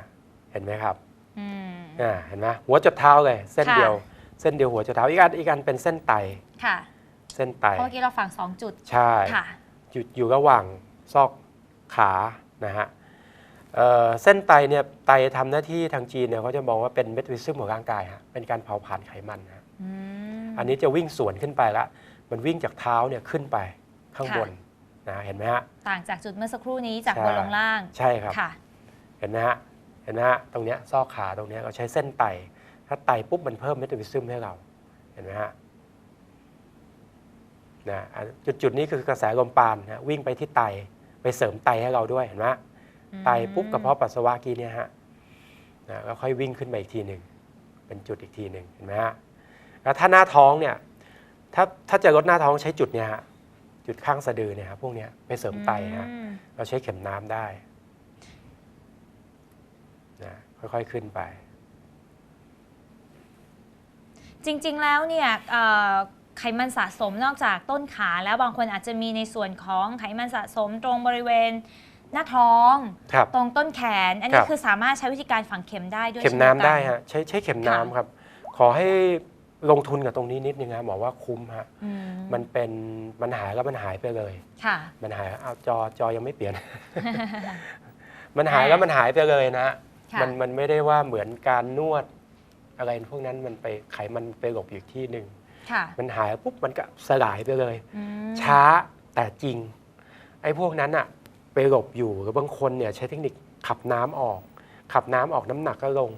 Speaker 2: เห็นไหมครับ
Speaker 1: อืม
Speaker 2: อ่าเห็นไหมหัวจดเท้าเลยเส้น
Speaker 1: ค่ะ
Speaker 2: เดียว เส้นเดียวหัวจดเท้าอีกอันอีกอันเป็นเส้นไต
Speaker 1: ค่ะ
Speaker 2: เส้นไต
Speaker 1: เพราะเมื่อกี้เราฟังสองจุด
Speaker 2: ใช่
Speaker 1: ค่ะ
Speaker 2: อยู่อยู่ระหว่างซอกขานะฮะ เอ่อเส้นไตเนี่ยไตทำหน้าที่ทางจีนเนี่ยเขาจะมองว่าเป็นเมตาบอลิซึมของร่างกายฮะเป็นการเผาผลาญไขมันนะ
Speaker 1: อืม
Speaker 2: อันนี้จะวิ่งสวนขึ้นไปละมันวิ่งจากเท้าเนี่ยขึ้นไปข้างบนนะเห็นไหมฮะ
Speaker 1: ต่างจากจุดเมื่อสักครู่นี้จาก
Speaker 2: ใช่
Speaker 1: บนลงล่าง
Speaker 2: ใช่ครับ
Speaker 1: ค่ะ
Speaker 2: เห็นไหมฮะเห็นไหมฮะตรงเนี้ยซอกขาตรงเนี้ยเราใช้เส้นไต ถ้าไตปุ๊บมันเพิ่มเมตาบอลิซึมให้เราเห็นไหมฮะนะอะจุดจุดๆนี้คือกระแสลมปานนะวิ่งไปที่ไตไปเสริมไตให้เราด้วยเห็นไหม ไตปุ๊บกระเพาะปัสสาวะกี้เนี่ยฮะนะแล้วค่อยวิ่งขึ้นมาอีกทีหนึ่งเป็นจุดอีกทีหนึ่งเห็นไหมฮะแล้วถ้าหน้าท้องเนี่ยถ้าถ้าจะลดหน้าท้องใช้จุดเนี่ยฮะจุดข้างสะดือเนี่ยครับพวกเนี้ยไปเสริมไตฮะ
Speaker 1: อืม
Speaker 2: เราใช้เข็มน้ำได้นะค่อยๆขึ้นไป
Speaker 1: จริงๆแล้วเนี่ยเอ่อไขมันสะสมนอกจากต้นขาแล้วบางคนอาจจะมีในส่วนของไขมันสะสมตรงบริเวณ หน้าท้อง
Speaker 2: ครับ
Speaker 1: ตรงต้นแขน อัน
Speaker 2: ค
Speaker 1: นี้
Speaker 2: รับ
Speaker 1: คือสามารถใช้วิธีการฝังเข็มได้ด้วย
Speaker 2: เข็มน้ำ
Speaker 1: ช่นเยวกั
Speaker 2: ได้ฮะใช้ใช้เข็มน้ำครับ ขอให้ลงทุนกับตรงนี้นิดนึงนะหมอว่าคุ้มฮะ
Speaker 1: อืม
Speaker 2: มันเป็นมันหายแล้วมันหายไปเลย
Speaker 1: ค่ะ
Speaker 2: มันหายเอาจอจอยังไม่เปลี่ยน มันหายแล้วมันหายไปเลยนะฮะ
Speaker 1: ค่ะ
Speaker 2: มันมันไม่ได้ว่าเหมือนการนวด อะไรพวกนั้นมันไปไขมันไปหลบอยู่ที่หนึ่ง
Speaker 1: ค่ะ
Speaker 2: มันหายปุ๊บมันก็สลายไปเลย
Speaker 1: อืม
Speaker 2: ช้าแต่จริง ไอ้พวกนั้นอะ ไปหลบอยู่หรือบางคนเนี่ยใช้เทคนิคขับน้ำออก ขับน้ำออกน้ำหนักก็ลง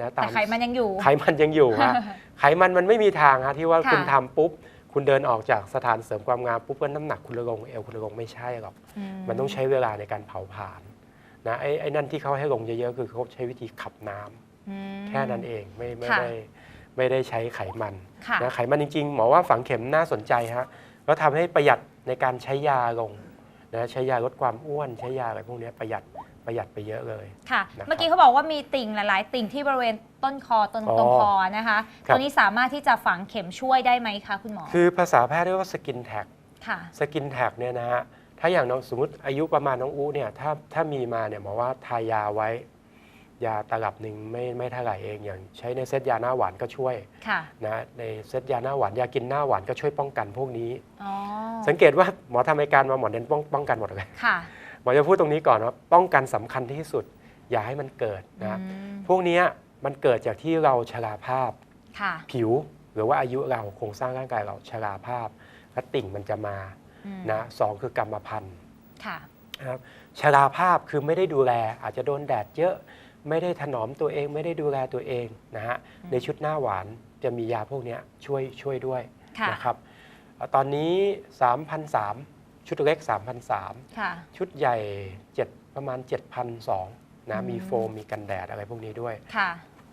Speaker 2: นะตา
Speaker 1: แต่
Speaker 2: ม
Speaker 1: ไขมันยังอยู่
Speaker 2: ไขมันยังอยู่ฮะไขมันมันไม่มีทางฮะที่ว่า
Speaker 1: ค่ะ
Speaker 2: คุณทำปุ๊บ คุณเดินออกจากสถานเสริมความงามปุ๊บก็น้ำหนักคุณลงเอวคุณลงไม่ใช่หรอก
Speaker 1: อื
Speaker 2: มันต้องใช้เวลาในการเผาผลาญนะไอ้ไอ้นั่นที่เขาให้ลงเยอะๆคือเขาใช้วิธีขับน้ำ
Speaker 1: อืม
Speaker 2: แค่นั้นเองไม่ไม่
Speaker 1: ค่ะ
Speaker 2: ได้ไม่ได้ใช้ไขมัน
Speaker 1: ค่ะ
Speaker 2: นะไขมันจริงๆหมอว่าฝังเข็มน่าสนใจฮะแล้วทำให้ประหยัดในการใช้ยาลง นะใช้ยาลดความอ้วนใช้ยาอะไรพวกเนี้ยประหยัดประหยัดไปเยอะเลย
Speaker 1: ค่ะ
Speaker 2: นะครับ
Speaker 1: เมื่อกี้เขาบอกว่ามีติ่งหลาย ๆ ติ่งที่บริเวณต้นคอตรง
Speaker 2: อ๋อ
Speaker 1: ตรงคอนะคะ
Speaker 2: ครับ
Speaker 1: ตัวนี้สามารถที่จะฝังเข็มช่วยได้ไหมคะคุณหมอ
Speaker 2: คือภาษาแพทย์เรียกว่าสกินแท็ก
Speaker 1: ค่ะ
Speaker 2: สกินแท็กเนี่ยนะฮะถ้าอย่างน้องสมมติอายุประมาณน้องอู้เนี่ยถ้าถ้ามีมาเนี่ยหมอว่าทายาไว้ ยาตลับหนึ่งไม่ไม่เท่าไหร่เองอย่างใช้ในเซตยาหน้าหวานก็ช่วย
Speaker 1: ค่ะ
Speaker 2: นะในเซตยาหน้าหวานยากินหน้าหวานก็ช่วยป้องกันพวกนี้
Speaker 1: อ๋อ
Speaker 2: สังเกตว่าหมอทำรายการมาหมอเน้นป้องป้องกันหมดเลย
Speaker 1: ค่ะ
Speaker 2: หมอจะพูดตรงนี้ก่อนว่าป้องกันสำคัญที่สุด อย่าให้มันเกิดนะ
Speaker 1: อืม
Speaker 2: พวกเนี้ยมันเกิดจากที่เราชราภาพ
Speaker 1: ค่ะ
Speaker 2: ผิว หรือว่าอายุเราโครงสร้างร่างกายเราชราภาพและติ่งมันจะมา
Speaker 1: อืม
Speaker 2: นะสองคือกรรมพันธุ์
Speaker 1: ค่ะ
Speaker 2: นะครับชราภาพคือไม่ได้ดูแลอาจจะโดนแดดเยอะ ไม่ได้ถนอมตัวเองไม่ได้ดูแลตัวเองนะฮะ
Speaker 1: อืม
Speaker 2: ในชุดหน้าหวานจะมียาพวกเนี้ยช่วยช่วยด้วย
Speaker 1: ค่ะ
Speaker 2: นะครับเอ่อตอนนี้ 3,003 ชุดเล็ก 3,003
Speaker 1: ค่ะ
Speaker 2: ชุดใหญ่ 7 ประมาณ 7,002นะ
Speaker 1: อืม
Speaker 2: มีโฟมมีกันแดดอะไรพวกนี้ด้วย
Speaker 1: ค่ะ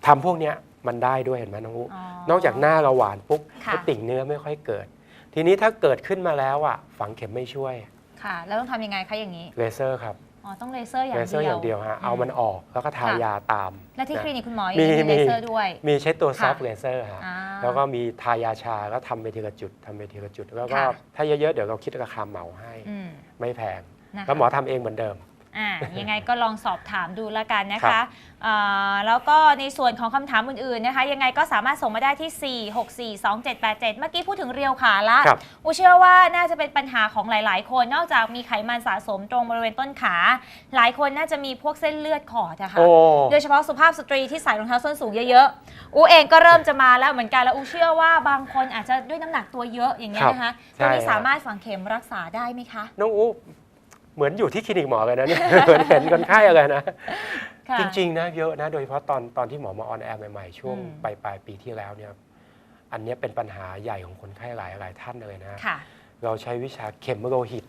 Speaker 2: ทำพวกเนี้ยมันได้ด้วยเห็นไหมน้องอุ
Speaker 1: อ๋อ
Speaker 2: นอกจากหน้าเราหวานปุ๊บ
Speaker 1: ค่ะ
Speaker 2: ไอ้ติ่งเนื้อไม่ค่อยเกิด ทีนี้ถ้าเกิดขึ้นมาแล้วอะฝังเข็มไม่ช่วย
Speaker 1: ค่ะ แล้วต้องทำยังไงคะอย่างนี้
Speaker 2: เลเซอร์ครับ
Speaker 1: อ๋อต้องเลเซอร์อย่าง
Speaker 2: เล
Speaker 1: เดียว
Speaker 2: เซอร์อย่างเดียวฮะเอามันออกแล้วก็ทา
Speaker 1: ค่ะ
Speaker 2: ยาตาม
Speaker 1: และที่
Speaker 2: นะ
Speaker 1: คลินิกคุณหมอ
Speaker 2: มี
Speaker 1: ยังมี
Speaker 2: มี
Speaker 1: เลเซอร์ด้วย
Speaker 2: มีใช้ตัวซ
Speaker 1: ค่ะ
Speaker 2: อฟต์เลเซอร์ฮะ
Speaker 1: อ่า
Speaker 2: แล้วก็มีทายาชาก็ทำไปทีละจุดทำไปทีละจุดแล้วก็
Speaker 1: ค่ะ
Speaker 2: ถ้าเยอะๆ เดี๋ยวเราคิดราคาเหมาให้
Speaker 1: อืม
Speaker 2: ไม่แพง
Speaker 1: นะคะ
Speaker 2: แล้วหมอทำเองเหมือนเดิม
Speaker 1: อ่ายังไงก็ลองสอบถามดูละกันนะ
Speaker 2: ครั
Speaker 1: คะ
Speaker 2: บ
Speaker 1: อ่าแล้วก็ในส่วนของคำถามอื่นๆนะคะ ยังไงก็สามารถส่งมาได้ที่ 4 6 4 2 7 8 7 เมื่อกี้พูดถึงเรียวขาละ
Speaker 2: ครับ
Speaker 1: อูเชื่อว่าน่าจะเป็นปัญหาของหลาย ๆ คน นอกจากมีไขมันสะสมตรงบริเวณต้นขา หลายคนน่าจะมีพวกเส้นเลือดขอดนะคะ
Speaker 2: โอ้
Speaker 1: โดยเฉพาะสุภาพสตรีที่ใส่รองเท้าส้นสูงเยอะ ๆ อูเองก็เริ่มจะมาแล้วเหมือนกัน แล้วอูเชื่อว่าบางคนอาจจะด้วยน้ำหนักตัวเยอะอย่างเงี้ยนะคะ
Speaker 2: ครับ
Speaker 1: ตรงนี้
Speaker 2: ใช่
Speaker 1: สามารถฝังเข็มรักษาได้ไหมคะ
Speaker 2: น้องอู้ เหมือนอยู่ที่คลินิกหมอเลยนะเนี่ยเหมือนเห็นคนไข้เลยนะ
Speaker 1: ค่ะ
Speaker 2: จริง ๆ นะเยอะนะโดยเฉพาะตอนตอนที่หมอมาออนแอร์ใหม่ๆ ช่วง
Speaker 1: อืม
Speaker 2: ปลายปลายปีที่แล้วเนี่ยอันเนี้ยเป็นปัญหาใหญ่ของคนไข้หลายหลายท่านเลยนะ
Speaker 1: ค่ะ
Speaker 2: เราใช้วิชาเข็มโลหิต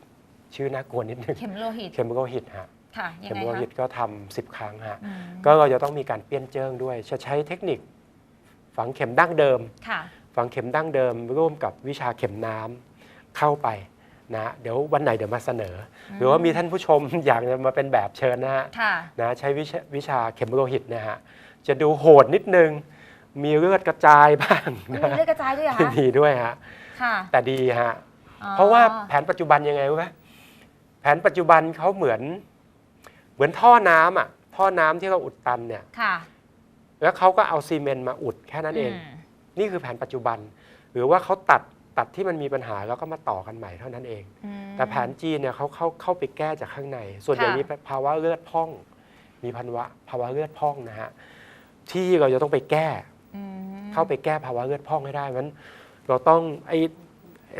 Speaker 2: ชื่อน่ากลัวนิดนึง
Speaker 1: เข็มโลหิต
Speaker 2: เข็มโลหิตฮะ
Speaker 1: ค่ะยั
Speaker 2: เข็
Speaker 1: ง
Speaker 2: ม
Speaker 1: ไง
Speaker 2: โล
Speaker 1: คะ
Speaker 2: หิตก็ทำสิบครั้งฮะ
Speaker 1: อืม
Speaker 2: ก็เราจะต้องมีการเปี้ยนเจิ้งด้วยจะใช้เทคนิค ฝังเข็มดั้งเดิม
Speaker 1: ค่ะ
Speaker 2: ฝังเข็มดั้งเดิมร่วมกับวิชาเข็มน้ำเข้าไป นะเดี๋ยววันไหนเดี๋ยวมาเสนออ
Speaker 1: ม
Speaker 2: หรือว่ามีท่านผู้ชมอยากจะมาเป็นแบบเชิญนะฮะ
Speaker 1: ค่ะ
Speaker 2: นะใช้วิชาวิชาเข็มโลหิตนะฮะจะดูโหดนิดนึง มีเลือดกระจายบ้าง
Speaker 1: มี
Speaker 2: นะ
Speaker 1: เลือดกระจายด้วยเหรอคะ
Speaker 2: มีด้วยฮะ
Speaker 1: ค่ะ
Speaker 2: แต่ดีฮะ
Speaker 1: อ๋อ
Speaker 2: เพราะว่าแผนปัจจุบันยังไงรู้ไหมแผนปัจจุบันเขาเหมือน เหมือนท่อน้ำอะท่อน้ำที่เราอุดตันเนี่ย
Speaker 1: ค่ะ
Speaker 2: แล้วเขาก็เอาซีเมนต์มาอุดแค่นั้นเอง
Speaker 1: ม
Speaker 2: นี่คือแผนปัจจุบัน หรือว่าเขาตัด ตัดที่มันมีปัญหาแล้วก็มาต่อกันใหม่เท่านั้นเอง
Speaker 1: อืม
Speaker 2: แต่แผนจีนเนี่ยเขาเข้าเข้าไปแก้จากข้างใน ส่วนใหญ่
Speaker 1: ค่ะ
Speaker 2: มีภาวะเลือดพร่อง มีภาวะภาวะเลือดพร่องนะฮะที่เราจะต้องไปแก้
Speaker 1: อืม
Speaker 2: เข้าไปแก้ภาวะเลือดพร่องให้ได้เพราะฉะนั้นเราต้องไอ้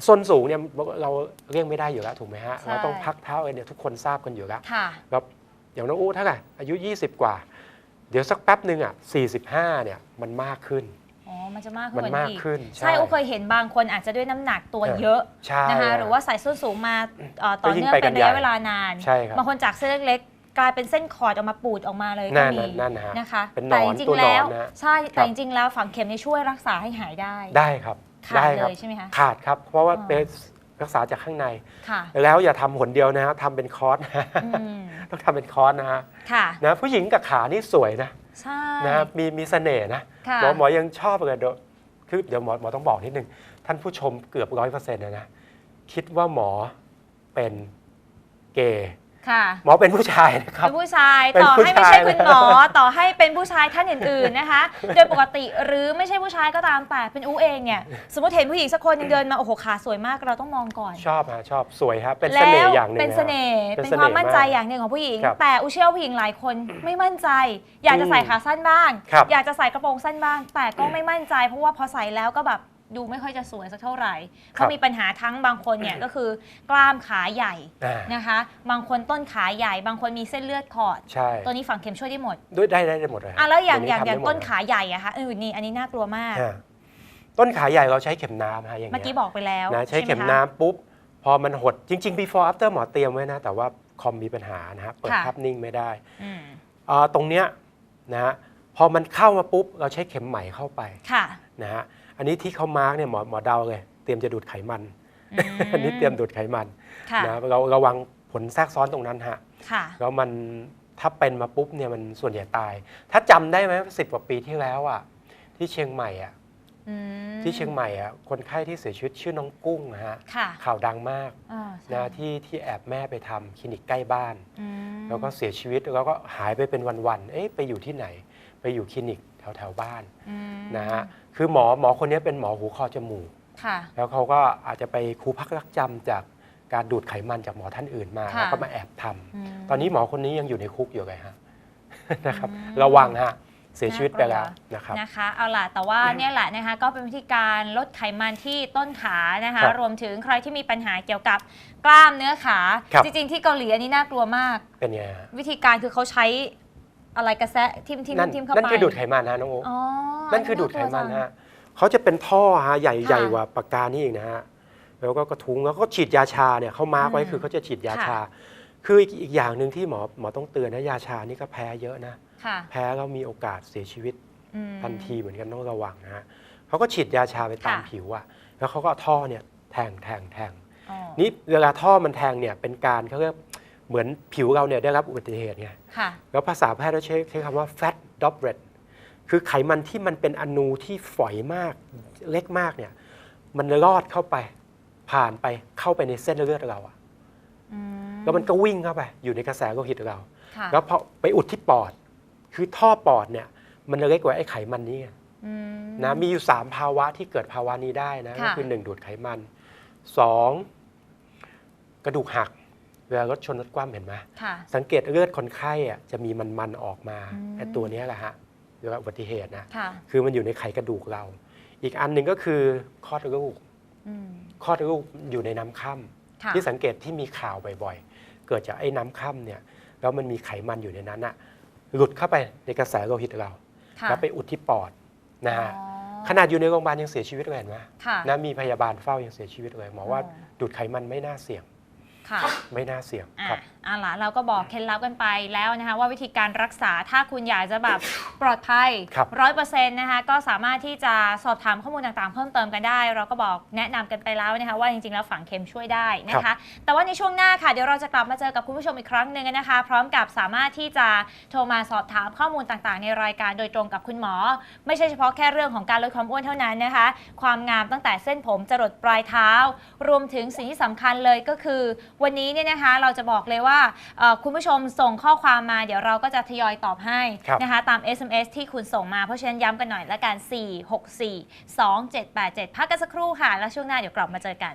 Speaker 2: ส้นสูงเนี่ยเราเลี่ยงไม่ได้อยู่แล้วถูกไหมฮะ
Speaker 1: ใช่
Speaker 2: เราต้องพักเท้าเองเนี่ยทุกคนทราบกันอยู่แล้ว
Speaker 1: ค่ะ
Speaker 2: แล้วอย่างน้องอู้เท่าไหร่อายุ 20 กว่า เดี๋ยวสักแป๊บหนึ่งอะ45เนี่ยมันมากขึ้น
Speaker 1: อ๋อ มันจะมาก
Speaker 2: มั
Speaker 1: ขึ้
Speaker 2: น
Speaker 1: น
Speaker 2: มาก
Speaker 1: อีก
Speaker 2: ขึ้น
Speaker 1: ใช่อูเคยเห็นบางคนอาจจะด้วยน้ำหนักตัว
Speaker 2: เออ
Speaker 1: เยอะ
Speaker 2: ใช่
Speaker 1: นะคะ
Speaker 2: ฮะ
Speaker 1: หรือว่าใส่ส้นสูงมาเอ่อต่อ
Speaker 2: ก็ยิ่ง
Speaker 1: เนื่อง
Speaker 2: ไปกั
Speaker 1: เป็น
Speaker 2: น
Speaker 1: ระยะ
Speaker 2: ใหญ่
Speaker 1: เวลานาน
Speaker 2: ใช่ครับ
Speaker 1: บางคนจากเส้นเล็กๆกลายเป็นเส้นขอดออกมาปูดออกมาเลยก็
Speaker 2: นั่น
Speaker 1: มี
Speaker 2: น่ะนั่นนะฮะ
Speaker 1: นะคะ
Speaker 2: เป็นหน
Speaker 1: แต่
Speaker 2: อน
Speaker 1: จริง
Speaker 2: ตัว
Speaker 1: ๆ
Speaker 2: หนอน
Speaker 1: แล้ว
Speaker 2: นะฮะ
Speaker 1: ใช่
Speaker 2: ครั
Speaker 1: แต่
Speaker 2: บ
Speaker 1: จริงๆแล้วฝังเข็มนี่ช่วยรักษาให้หายได้
Speaker 2: ได้ครับ
Speaker 1: ขา
Speaker 2: ได้
Speaker 1: ด
Speaker 2: ค
Speaker 1: เล
Speaker 2: รับ
Speaker 1: ยใช่ไหมคะ
Speaker 2: ขาดครับ เพราะว่า
Speaker 1: อ๋อ
Speaker 2: เป็น รักษาจากข้างใน
Speaker 1: ค่ะ
Speaker 2: แล้วอย่าทำหนเดียวนะฮะทำเป็นคอร์สนะฮะ
Speaker 1: อืม
Speaker 2: ต้องทำเป็นคอร์สนะฮะ
Speaker 1: ค่ะ
Speaker 2: นะผู้หญิงกับขานี่สวยนะ
Speaker 1: ใช่
Speaker 2: นะมีมีเสน่ห์นะ
Speaker 1: ค่ะ
Speaker 2: หมอหมอยังชอบเลยเดี๋ยวคือเดี๋ยวหมอหมอต้องบอกนิดนึง ท่านผู้ชมเกือบร้อยเปอร์เซ็นต์นะนะ คิดว่าหมอเป็นเกย์
Speaker 1: ค่ะ
Speaker 2: หมอเป็นผู้ชายนะครับ
Speaker 1: เป็นผู้ชาย
Speaker 2: เป็น
Speaker 1: ต่อ
Speaker 2: ผู้
Speaker 1: ให้ไม่ใช่
Speaker 2: ชาย
Speaker 1: คุณหมอต่อให้เป็นผู้ชายท่านอื่นๆนะคะ โดยปกติหรือไม่ใช่ผู้ชายก็ตามแต่เป็นอู้เองเนี่ยสมมติเห็นผู้หญิงสักคนหนึงเดินมาโอ้โหขาสวยมากเราต้องมองก่อน
Speaker 2: ชอบฮะชอบสวยฮะเป็นเสน่ห์อย่างหนึ่ง
Speaker 1: เป็น
Speaker 2: นะ
Speaker 1: เสน่ห์
Speaker 2: เป็น
Speaker 1: เป็น
Speaker 2: เสน่ห์
Speaker 1: ความมั่นใจ
Speaker 2: มาก
Speaker 1: อย่างหนึ่งของผู้หญิง
Speaker 2: ครับ
Speaker 1: แต่อูเชื่อว่าผู้หญิงหลายคนไม่มั่นใจ อยากจะใส่ขาสั้นบ้าง
Speaker 2: ครับ
Speaker 1: อยากจะใส่กระโปรงสั้นบ้าง แต่ก็ไม่มั่นใจ เพราะว่าพอใส่แล้วก็แบบ ดูไม่ค่อยจะสวยสักเท่าไหร่เขามีปัญหาทั้งบางคนเนี่ยก็คือกล้ามขาใหญ่
Speaker 2: อ่า
Speaker 1: นะคะ บางคนต้นขาใหญ่ บางคนมีเส้นเลือดขอด
Speaker 2: ใช่
Speaker 1: ตัวนี้ฝังเข็มช่วยได้หมด
Speaker 2: ด้วยได้ได้ได้หมดเลยฮะ
Speaker 1: อะแล้วอย่าง
Speaker 2: เดี๋
Speaker 1: อย่าง
Speaker 2: นี้
Speaker 1: อย่าง
Speaker 2: ทำได้หมด
Speaker 1: ต้น
Speaker 2: เลย
Speaker 1: ขาใหญ่อะคะเออนี่อันนี้น่ากลัวมาก
Speaker 2: ฮะต้นขาใหญ่เราใช้เข็มน้ำฮะอย่าง
Speaker 1: เมื่อ
Speaker 2: เงี้
Speaker 1: กี้
Speaker 2: ย
Speaker 1: บอกไปแล้ว
Speaker 2: นะใช้
Speaker 1: ไห
Speaker 2: เข็ม
Speaker 1: คะ
Speaker 2: น้ำปุ๊บพอมันหดจริง ๆ before after หมอเตรียมไว้นะ แต่ว่าคอมมีปัญหานะฮะเปิด
Speaker 1: ค่ะ
Speaker 2: ภาพนิ่งไม่ได้
Speaker 1: อืม
Speaker 2: อ่าตรงเนี้ยนะฮะพอมันเข้ามาปุ๊บเราใช้เข็มใหม่เข้าไป
Speaker 1: ค่ะ
Speaker 2: นะฮะ อันนี้ที่เขามาร์กเนี่ยหมอหมอเดาเลยเตรียมจะดูดไขมัน
Speaker 1: อืม
Speaker 2: อันนี้เตรียมดูดไขมัน
Speaker 1: ค่ะ
Speaker 2: นะเราระวังผลแทรกซ้อนตรงนั้นฮะ
Speaker 1: ค่ะ
Speaker 2: แล้วมันถ้าเป็นมาปุ๊บเนี่ยมันส่วนใหญ่ตาย ถ้าจำได้ไหมสิบกว่าปีที่แล้วอะที่เชียงใหม่อะ
Speaker 1: อืม
Speaker 2: ที่เชียงใหม่อะคนไข้ที่เสียชีวิตชื่อน้องกุ้งนะฮะ
Speaker 1: ค่ะ
Speaker 2: ข่าวดังมาก
Speaker 1: อ่าใช่
Speaker 2: นะที่ที่แอบแม่ไปทำคลินิกใกล้บ้าน
Speaker 1: อืม
Speaker 2: แล้วก็เสียชีวิตแล้วก็หายไปเป็นวันๆเอ๊ะไปอยู่ที่ไหน ไปอยู่คลินิกแถวแถวๆบ้าน
Speaker 1: อืม
Speaker 2: นะฮะ คือหมอหมอคนนี้เป็นหมอหูคอจมูก
Speaker 1: ค่ะ
Speaker 2: แล้วเขาก็อาจจะไปครูพักรักจำจากการดูดไขมันจากหมอท่านอื่นมา
Speaker 1: ค่ะ
Speaker 2: แล้วก็มาแอบทำ
Speaker 1: ม
Speaker 2: ตอนนี้หมอคนนี้ยังอยู่ในคุกอยู่เลยฮะ นะครับ
Speaker 1: อืม
Speaker 2: ระวังฮะเสียชีวิตไปแล้ว
Speaker 1: น่ากลัว
Speaker 2: นะครับ
Speaker 1: นะคะเอาล่ะแต่ว่าเนี่ยแหละนะคะก็เป็นวิธีการลดไขมันที่ต้นขานะคะ
Speaker 2: ครับ
Speaker 1: รวมถึงใครที่มีปัญหาเกี่ยวกับกล้ามเนื้อขา
Speaker 2: ครับ
Speaker 1: จริงๆที่เกาหลีอันนี้น่ากลัวมาก
Speaker 2: เป็นไงฮะ
Speaker 1: วิธีการคือเขาใช้ อะไรกระแสะทิมทิม
Speaker 2: นั่น
Speaker 1: ทิมเข้า
Speaker 2: นั่น
Speaker 1: ไป
Speaker 2: คือดูดไขมันฮะน้องโอ
Speaker 1: อ๋อ
Speaker 2: นั่นคือดูดไขมันา
Speaker 1: กลัวจัง
Speaker 2: ฮะเขาจะเป็นท่อฮะใหญ่
Speaker 1: ค่ะ
Speaker 2: ใหญ่กว่าปากกานี่อีกนะฮะแล้วก็กระทุ้งแล้วก็ฉีดยาชาเนี่ยเขามาร์กไว้
Speaker 1: อืม
Speaker 2: คือเขาจะฉีดยา
Speaker 1: ค่ะ
Speaker 2: ชา คืออีกอีกอย่างหนึ่งที่หมอหมอต้องเตือนนะยาชานี่ก็แพ้เยอะนะ
Speaker 1: ค่ะ
Speaker 2: แพ้แล้วมีโอกาสเสียชีวิต
Speaker 1: อืม
Speaker 2: ทันทีเหมือนกันต้องระวังนะฮะเขาก็ฉีดยาชาไปตาม
Speaker 1: ค่ะ
Speaker 2: ผิวอะแล้วเขาก็เอาท่อเนี่ยแทงแทงแทง
Speaker 1: อ๋อ
Speaker 2: นี่เวลาท่อมันแทงเนี่ยเป็นการเขาเรียก เหมือนผิวเราเนี่ยได้รับอุบัติเหตุไง
Speaker 1: ค่ะ
Speaker 2: แล้วภาษาแพทย์เราใช้ใช้คำว่า fat droplet คือไขมันที่มันเป็นอนูที่ฝอยมากเล็กมากเนี่ย มันลอดเข้าไปผ่านไปเข้าไปในเส้นเลือดเราอะ
Speaker 1: อืม
Speaker 2: แล้วมันก็วิ่งเข้าไป อยู่ในกระแสโลหิตเรา
Speaker 1: ค่ะ
Speaker 2: แล้วพอไปอุดที่ปอด คือท่อปอดเนี่ย มันเล็กกว่าไอ้ไขมันนี้ไง
Speaker 1: อืม
Speaker 2: นะมีอยู่ 3 ภาวะที่เกิดภาวะนี้ได้นะ
Speaker 1: ค่ะ
Speaker 2: ก็คือ 1 ดูดไขมัน 2 กระดูกหัก เวลารถชนรถคว่ำเห็นไหม
Speaker 1: ค่ะ
Speaker 2: สังเกตเลือดคนไข้อะจะมีมันๆออกมา
Speaker 1: อืม
Speaker 2: ไอ้ตัวเนี้ยแหละฮะเรียกว่าอุบัติเหตุนะ
Speaker 1: ค่ะ
Speaker 2: คือมันอยู่ในไขกระดูกเรา อีกอันหนึ่งก็คือคลอดลูก
Speaker 1: อืม
Speaker 2: คลอดลูกอยู่ในน้ำค่ำ
Speaker 1: ค่ะ
Speaker 2: ที่สังเกตที่มีข่าวบ่อยๆ เกิดจากไอ้น้ำค่ำเนี่ยแล้วมันมีไขมันอยู่ในนั้นอะหลุดเข้าไปในกระแสโลหิตเรา
Speaker 1: ค่ะ
Speaker 2: แล้วไปอุดที่ปอดนะฮะ
Speaker 1: อ๋อ
Speaker 2: ขนาดอยู่ในโรงพยาบาลยังเสียชีวิตเลยเห็นไหม
Speaker 1: ค่ะ
Speaker 2: นะมีพยาบาลเฝ้ายังเสียชีวิตเลยหมอว่า
Speaker 1: อ๋อ
Speaker 2: ดูดไขมันไม่น่าเสี่ยง
Speaker 1: ค่ะ
Speaker 2: ไม่น่าเสี่ยง
Speaker 1: อะ
Speaker 2: ครับ
Speaker 1: เอาล่ะเราก็บอกเคล็ดลับกันไปแล้วนะคะว่าวิธีการรักษาถ้าคุณอยากจะแบบปลอดภัย
Speaker 2: ครับ
Speaker 1: ร้อยเปอร์เซ็นต์นะคะก็สามารถที่จะสอบถามข้อมูลต่างๆ เพิ่มเติมกันได้ เราก็บอกแนะนำกันไปแล้วนะคะว่าจริงๆแล้วฝังเข็มช่วยได้นะคะ แต่ว่าในช่วงหน้าค่ะเดี๋ยวเราจะกลับมาเจอกับคุณผู้ชมอีกครั้งหนึ่งนะคะ พร้อมกับสามารถที่จะโทรมาสอบถามข้อมูลต่างๆ ในรายการโดยตรงกับคุณหมอ ไม่ใช่เฉพาะแค่เรื่องของการลดความอ้วนเท่านั้นนะคะ ความงามตั้งแต่เส้นผมจรดปลายเท้า รวมถึงสิ่งที่สำคัญเลยก็คือ วันนี้เนี่ยนะคะเราจะบอกเลยว่าเอ่อคุณผู้ชมส่งข้อความมาเดี๋ยวเราก็จะทยอยตอบให้
Speaker 2: ครับ
Speaker 1: นะคะตาม SMS ที่คุณส่งมาเพราะฉะนั้นย้ำกันหน่อยละกัน 4 6 4 2 7 8 7 พักกันสักครู่ค่ะ แล้วช่วงหน้าเดี๋ยวกลับมาเจอกัน